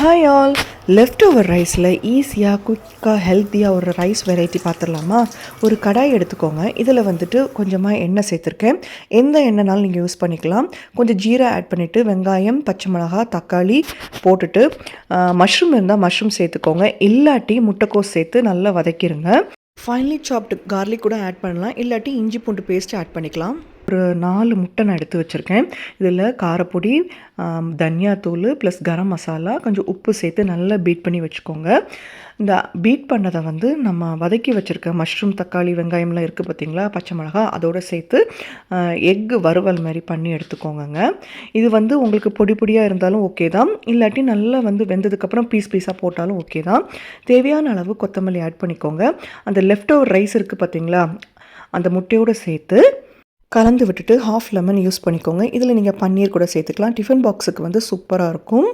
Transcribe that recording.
Hi all left over ரைஸில் ஈஸியாக குயிக்காக ஹெல்த்தியாக ஒரு ரைஸ் வெரைட்டி பார்த்துடலாமா ஒரு கடாய் எடுத்துக்கோங்க. இதில் வந்துட்டு கொஞ்சமாக எண்ணெய் சேர்த்துருக்கேன். எந்த எண்ணெய்னாலும் நீங்கள் யூஸ் பண்ணிக்கலாம். கொஞ்சம் ஜீரா ஆட் பண்ணிவிட்டு வெங்காயம் பச்சை மிளகா தக்காளி போட்டுட்டு மஷ்ரூம் இருந்தால் மஷ்ரூம் சேர்த்துக்கோங்க. இல்லாட்டி முட்டைக்கோஸ் சேர்த்து நல்லா வதக்கிடுங்க ஃபைனலி சாப்டு கார்லிக் கூட ஆட் பண்ணலாம். இல்லாட்டி இஞ்சி பூண்டு பேஸ்ட் ஆட் பண்ணிக்கலாம். ஒரு நாலு முட்டை நான் எடுத்து வச்சுருக்கேன். இதில் காரப்பொடி தனியாத்தூள் ப்ளஸ் கரம் மசாலா கொஞ்சம் உப்பு சேர்த்து நல்லா பீட் பண்ணி வச்சுக்கோங்க. இந்த பீட் பண்ணதை வந்து நம்ம வதக்கி வச்சுருக்க மஷ்ரூம் தக்காளி வெங்காயம்லாம் இருக்குது பார்த்தீங்களா? பச்சை மிளகா அதோடு சேர்த்து எக்கு வறுவல் மாதிரி பண்ணி எடுத்துக்கோங்கங்க. இது வந்து உங்களுக்கு பொடி பொடியாக இருந்தாலும் ஓகே தான். இல்லாட்டி நல்லா வந்து வெந்ததுக்கப்புறம் பீஸ் பீஸாக போட்டாலும் ஓகே தான். தேவையான அளவு கொத்தமல்லி ஆட் பண்ணிக்கோங்க. அந்த லெஃப்ட் ஓவர் ரைஸ் இருக்குது பார்த்தீங்களா? அந்த முட்டையோடு சேர்த்து கலந்து விட்டுட்டு ஹாஃப் லெமன் யூஸ் பண்ணிக்கோங்க. இதில் நீங்கள் பன்னீர் கூட சேர்த்துக்கலாம். டிஃபன் பாக்ஸுக்கு வந்து சூப்பராக இருக்கும்.